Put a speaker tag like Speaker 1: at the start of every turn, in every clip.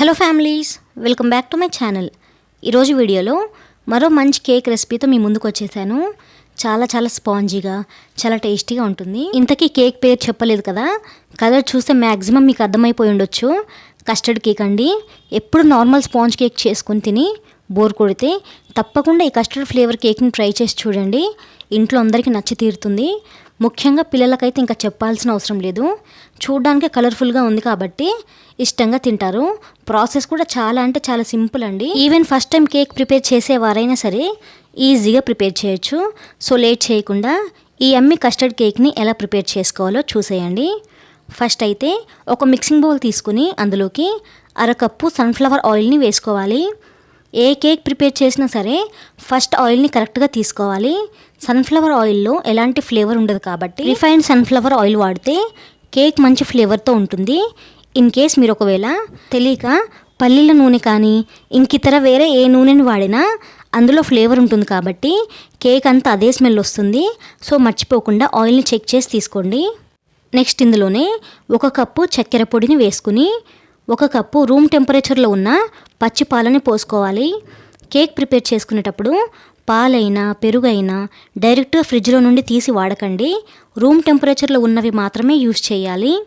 Speaker 1: Hello families welcome back to my channel ఈరోజు వీడియోలో మరో మంచి కేక్ రెసిపీతో మీ ముందుకు వచ్చేసాను. చాలా చాలా స్పాంజీగా చాలా టేస్టీగా ఉంటుంది. ఇంతకీ కేక్ పేరు చెప్పలేదు కదా? కలర్ చూస్తే మ్యాక్సిమం మీకు అర్థమైపోయి ఉండొచ్చు. కస్టర్డ్ కేక్ అండి. ఎప్పుడు నార్మల్ స్పాంజ్ కేక్ చేసుకుని తిని బోర్ కొడితే తప్పకుండా ఈ కస్టర్డ్ ఫ్లేవర్ కేక్ని ట్రై చేసి చూడండి. ఇంట్లో అందరికీ నచ్చి తీరుతుంది. ముఖ్యంగా పిల్లలకైతే ఇంకా చెప్పాల్సిన అవసరం లేదు. చూడడానికి కలర్ఫుల్గా ఉంది కాబట్టి ఇష్టంగా తింటారు. ప్రాసెస్ కూడా చాలా అంటే చాలా సింపుల్ అండి. Even first time cake prepare చేసేవారైనా సరే ఈజీగా ప్రిపేర్ చేయొచ్చు. సో లేట్ చేయకుండా ఈ అమ్మి కస్టర్డ్ కేక్ని ఎలా ప్రిపేర్ చేసుకోవాలో చూసేయండి. ఫస్ట్ అయితే ఒక మిక్సింగ్ బౌల్ తీసుకుని అందులోకి అరకప్పు సన్ఫ్లవర్ ఆయిల్ని వేసుకోవాలి. ఏ కేక్ ప్రిపేర్ చేసినా సరే ఫస్ట్ ఆయిల్ని కరెక్ట్గా తీసుకోవాలి. సన్ఫ్లవర్ ఆయిల్లో ఎలాంటి ఫ్లేవర్ ఉండదు కాబట్టి రిఫైన్డ్ సన్ఫ్లవర్ ఆయిల్ వాడితే కేక్ మంచి ఫ్లేవర్తో ఉంటుంది. ఇన్ కేస్ మీరు ఒకవేళ తెలియక పల్లీల నూనె కానీ ఇంకితర వేరే ఏ నూనెని వాడినా అందులో ఫ్లేవర్ ఉంటుంది కాబట్టి కేక్ అంతా అదే స్మెల్ వస్తుంది. సో మర్చిపోకుండా ఆయిల్ని చెక్ చేసి తీసుకోండి. నెక్స్ట్ ఇందులోనే ఒక కప్పు చక్కెర పొడిని వేసుకుని ఒక కప్పు రూమ్ టెంపరేచర్లో ఉన్న పచ్చి పాలని పోసుకోవాలి. కేక్ ప్రిపేర్ చేసుకునేటప్పుడు పాలైనా పెరుగైనా డైరెక్ట్గా ఫ్రిడ్జ్లో నుండి తీసి వాడకండి. రూమ్ టెంపరేచర్లో ఉన్నవి మాత్రమే యూస్ చేయాలి.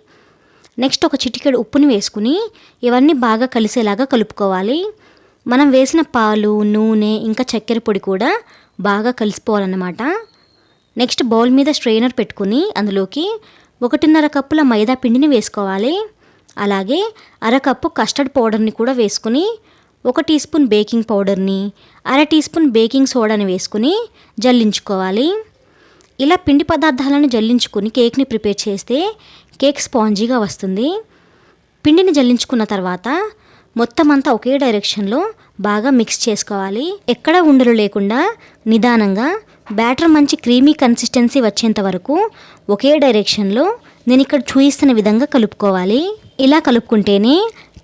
Speaker 1: నెక్స్ట్ ఒక చిటికెడు ఉప్పుని వేసుకుని ఇవన్నీ బాగా కలిసేలాగా కలుపుకోవాలి. మనం వేసిన పాలు నూనె ఇంకా చక్కెర పొడి కూడా బాగా కలిసిపోవాలన్నమాట. నెక్స్ట్ బౌల్ మీద స్ట్రెయినర్ పెట్టుకుని అందులోకి ఒకటిన్నర కప్పుల మైదా పిండిని వేసుకోవాలి. అలాగే అరకప్పు కస్టర్డ్ పౌడర్ని కూడా వేసుకుని ఒక టీ స్పూన్ బేకింగ్ పౌడర్ని అర టీ స్పూన్ బేకింగ్ సోడాని వేసుకుని జల్లించుకోవాలి. ఇలా పిండి పదార్థాలను జల్లించుకుని కేక్ని ప్రిపేర్ చేస్తే కేక్ స్పాంజీగా వస్తుంది. పిండిని జల్లించుకున్న తర్వాత మొత్తం అంతా ఒకే డైరెక్షన్లో బాగా మిక్స్ చేసుకోవాలి. ఎక్కడ ఉండలు లేకుండా నిదానంగా బ్యాటర్ మంచి క్రీమీ కన్సిస్టెన్సీ వచ్చేంత వరకు ఒకే డైరెక్షన్లో నేను ఇక్కడ చూపిస్తున్న విధంగా కలుపుకోవాలి. ఇలా కలుపుకుంటేనే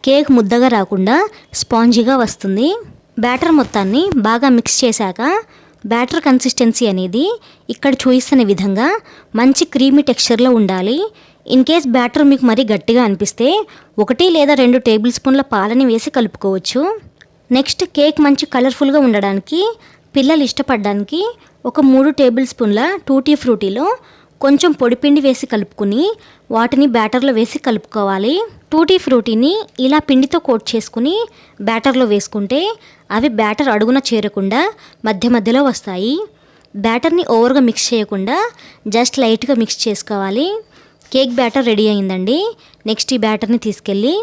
Speaker 1: కేక్ ముద్దగా రాకుండా స్పాంజీగా వస్తుంది. బ్యాటర్ మొత్తాన్ని బాగా మిక్స్ చేశాక బ్యాటర్ కన్సిస్టెన్సీ అనేది ఇక్కడ చూపిస్తున్న విధంగా మంచి క్రీమీ టెక్స్చర్లో ఉండాలి. ఇన్ కేస్ బ్యాటర్ మీకు మరీ గట్టిగా అనిపిస్తే ఒకటి లేదా రెండు టేబుల్ స్పూన్ల పాలని వేసి కలుపుకోవచ్చు. నెక్స్ట్ కేక్ మంచి కలర్ఫుల్గా ఉండడానికి పిల్లలు ఇష్టపడడానికి ఒక మూడు టేబుల్ స్పూన్ల టూటీ ఫ్రూటీలో కొంచెం పొడిపిండి వేసి కలుపుకుని వాటిని బ్యాటర్లో వేసి కలుపుకోవాలి. టూటీ ఫ్రూటీని ఇలా పిండితో కోట్ చేసుకుని బ్యాటర్లో వేసుకుంటే అవి బ్యాటర్ అడుగున చేరకుండా మధ్య మధ్యలో వస్తాయి. బ్యాటర్ని ఓవర్గా మిక్స్ చేయకుండా జస్ట్ లైట్గా మిక్స్ చేసుకోవాలి. కేక్ బ్యాటర్ రెడీ అయిందండి. నెక్స్ట్ ఈ బ్యాటర్ని తీసుకెళ్ళి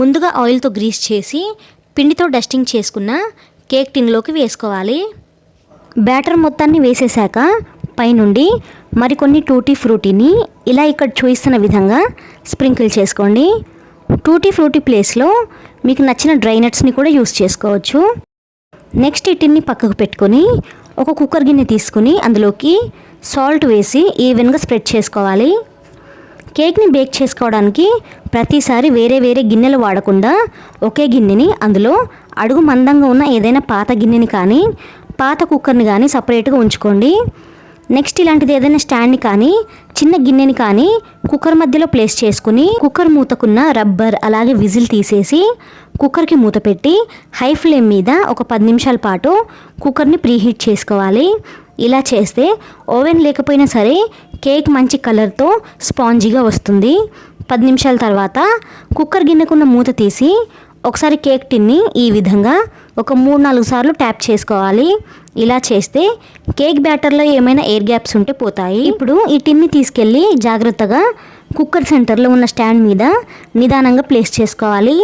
Speaker 1: ముందుగా ఆయిల్తో గ్రీస్ చేసి పిండితో డస్టింగ్ చేసుకున్న కేక్ టిన్లోకి వేసుకోవాలి. బ్యాటర్ మొత్తాన్ని వేసేసాక పైనుండి మరికొన్ని టూటీ ఫ్రూటీని ఇలా ఇక్కడ చూపిస్తున్న విధంగా స్ప్రింకిల్ చేసుకోండి. టూటీ ఫ్రూటీ ప్లేస్లో మీకు నచ్చిన డ్రై నట్స్ని కూడా యూస్ చేసుకోవచ్చు. నెక్స్ట్ ఇటిని పక్కకు పెట్టుకొని ఒక కుక్కర్ గిన్నె తీసుకుని అందులోకి సాల్ట్ వేసి ఈవెన్గా స్ప్రెడ్ చేసుకోవాలి. కేక్ని బేక్ చేసుకోవడానికి ప్రతిసారి వేరే వేరే గిన్నెలు వాడకుండా ఒకే గిన్నెని అందులో అడుగు మందంగా ఉన్న ఏదైనా పాత గిన్నెని కానీ పాత కుక్కర్ని కానీ సపరేట్గా ఉంచుకోండి. నెక్స్ట్ ఇలాంటిది ఏదైనా స్టాండ్ని కానీ చిన్న గిన్నెని కానీ కుక్కర్ మధ్యలో ప్లేస్ చేసుకుని కుక్కర్ మూతకున్న రబ్బర్ అలాగే విజిల్ తీసేసి కుక్కర్కి మూత పెట్టి హై ఫ్లేమ్ మీద ఒక పది నిమిషాల పాటు కుక్కర్ని ప్రీహీట్ చేసుకోవాలి. ఇలా చేస్తే ఓవెన్ లేకపోయినా సరే కేక్ మంచి కలర్తో స్పాంజీగా వస్తుంది. పది నిమిషాల తర్వాత కుక్కర్ గిన్నెకున్న మూత తీసి ఒకసారి కేక్ టిన్ని ఈ విధంగా ఒక మూడు నాలుగు సార్లు ట్యాప్ చేసుకోవాలి. ఇలా చేస్తే కేక్ బ్యాటర్లో ఏమైనా ఎయిర్ గ్యాప్స్ ఉంటే పోతాయి. ఇప్పుడు ఈ టిన్ని తీసుకెళ్ళి జాగ్రత్తగా కుక్కర్ సెంటర్లో ఉన్న స్టాండ్ మీద నిదానంగా ప్లేస్ చేసుకోవాలి.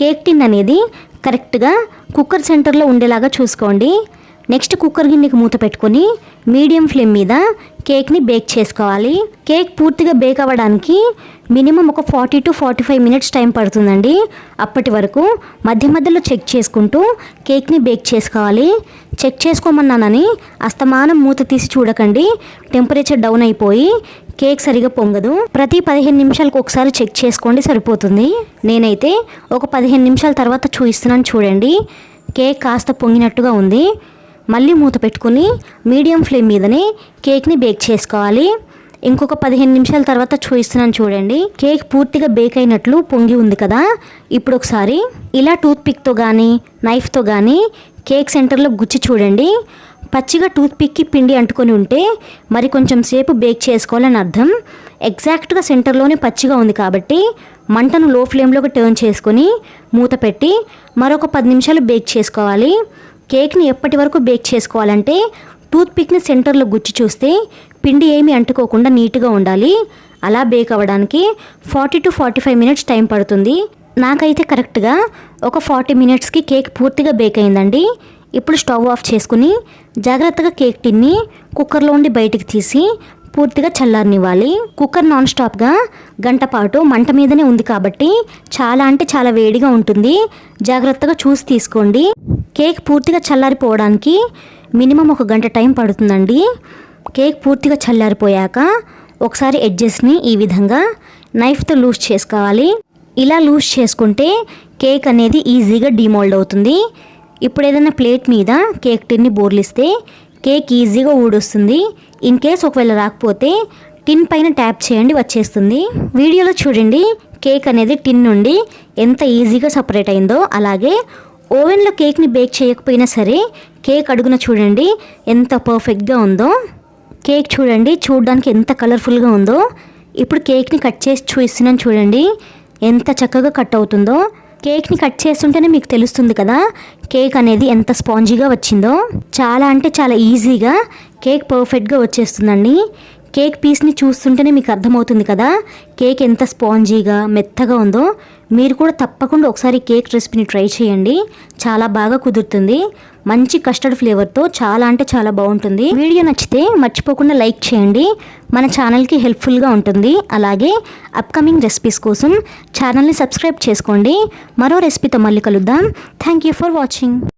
Speaker 1: కేక్ టిన్ అనేది కరెక్ట్గా కుక్కర్ సెంటర్లో ఉండేలాగా చూసుకోండి. నెక్స్ట్ కుక్కర్ గిన్నెకి మూత పెట్టుకొని మీడియం ఫ్లేమ్ మీద కేక్ని బేక్ చేసుకోవాలి. కేక్ పూర్తిగా బేక్ అవ్వడానికి మినిమం ఒక forty two forty five minutes time పడుతుందండి. అప్పటి వరకు మధ్య మధ్యలో చెక్ చేసుకుంటూ కేక్ని బేక్ చేసుకోవాలి. చెక్ చేసుకోమన్నానని అస్తమానం మూత తీసి చూడకండి. టెంపరేచర్ డౌన్ అయిపోయి కేక్ సరిగా పొంగదు. ప్రతి పదిహేను నిమిషాలకు ఒకసారి చెక్ చేసుకోండి సరిపోతుంది. నేనైతే ఒక పదిహేను నిమిషాల తర్వాత చూపిస్తున్నాను చూడండి. కేక్ కాస్త పొంగినట్టుగా ఉంది. మళ్ళీ మూత పెట్టుకుని మీడియం ఫ్లేమ్ మీదనే కేక్ని బేక్ చేసుకోవాలి. ఇంకొక పదిహేను నిమిషాల తర్వాత చూపిస్తున్నాను చూడండి. కేక్ పూర్తిగా బేక్ అయినట్లు పొంగి ఉంది కదా. ఇప్పుడు ఒకసారి ఇలా టూత్ పిక్తో కానీ నైఫ్తో కానీ కేక్ సెంటర్లో గుచ్చి చూడండి. పచ్చిగా టూత్ పిక్కి పిండి అంటుకొని ఉంటే మరి కొంచెం సేపు బేక్ చేసుకోవాలని అర్థం. ఎగ్జాక్ట్గా సెంటర్లోనే పచ్చిగా ఉంది కాబట్టి మంటను లో ఫ్లేమ్లోకి టర్న్ చేసుకొని మూత పెట్టి మరొక పది నిమిషాలు బేక్ చేసుకోవాలి. కేక్ని ఎప్పటి వరకు బేక్ చేసుకోవాలంటే టూత్పిక్ని సెంటర్లో గుచ్చి చూస్తే పిండి ఏమీ అంటుకోకుండా నీట్గా ఉండాలి. అలా బేక్ అవ్వడానికి forty two forty five minutes time పడుతుంది. నాకైతే కరెక్ట్గా ఒక ఫార్టీ మినిట్స్కి కేక్ పూర్తిగా బేక్ అయిందండి. ఇప్పుడు స్టవ్ ఆఫ్ చేసుకుని జాగ్రత్తగా కేక్ టిన్ని కుక్కర్లో ఉండి బయటికి తీసి పూర్తిగా చల్లారనివ్వాలి. కుక్కర్ నాన్ స్టాప్గా గంట పాటు మంట మీదనే ఉంది కాబట్టి చాలా అంటే చాలా వేడిగా ఉంటుంది. జాగ్రత్తగా చూసి తీసుకోండి. కేక్ పూర్తిగా చల్లారిపోవడానికి మినిమం ఒక గంట టైం పడుతుందండి. కేక్ పూర్తిగా చల్లారిపోయాక ఒకసారి ఎడ్జెస్ని ఈ విధంగా నైఫ్తో లూజ్ చేసుకోవాలి. ఇలా లూజ్ చేసుకుంటే కేక్ అనేది ఈజీగా డిమోల్డ్ అవుతుంది. ఇప్పుడు ఏదైనా ప్లేట్ మీద కేక్ టిన్ని బోర్లిస్తే కేక్ ఈజీగా ఊడొస్తుంది. ఇన్ కేస్ ఒకవేళ రాకపోతే టిన్ పైన ట్యాప్ చేయండి వచ్చేస్తుంది. వీడియోలో చూడండి కేక్ అనేది టిన్ నుండి ఎంత ఈజీగా సపరేట్ అయిందో అలాగే ఓవెన్లో కేక్ని బేక్ చేయకపోయినా సరే కేక్ అడుగున చూడండి ఎంత పర్ఫెక్ట్గా ఉందో. కేక్ చూడండి చూడడానికి ఎంత కలర్ఫుల్గా ఉందో. ఇప్పుడు కేక్ని కట్ చేసి చూస్తున్నాను చూడండి ఎంత చక్కగా కట్ అవుతుందో. కేక్ని కట్ చేస్తుంటేనే మీకు తెలుస్తుంది కదా కేక్ అనేది ఎంత స్పాంజీగా వచ్చిందో. చాలా అంటే చాలా ఈజీగా కేక్ పర్ఫెక్ట్గా వచ్చేస్తుందండి. కేక్ పీస్ని చూస్తుంటేనే మీకు అర్థమవుతుంది కదా? కేక్ ఎంత స్పాంజీగా మెత్తగా ఉందో మీరు కూడా తప్పకుండా ఒకసారి కేక్ రెసిపీని ట్రై చేయండి. చాలా బాగా కుదురుతుంది. మంచి కస్టర్డ్ ఫ్లేవర్తో చాలా అంటే చాలా బాగుంటుంది. వీడియో నచ్చితే మర్చిపోకుండా లైక్ చేయండి. మన ఛానల్కి హెల్ప్ఫుల్గా ఉంటుంది. అలాగే అప్కమింగ్ రెసిపీస్ కోసం ఛానల్ని సబ్స్క్రైబ్ చేసుకోండి. మరో రెసిపీతో మళ్ళీ కలుద్దాం. Thank you for watching.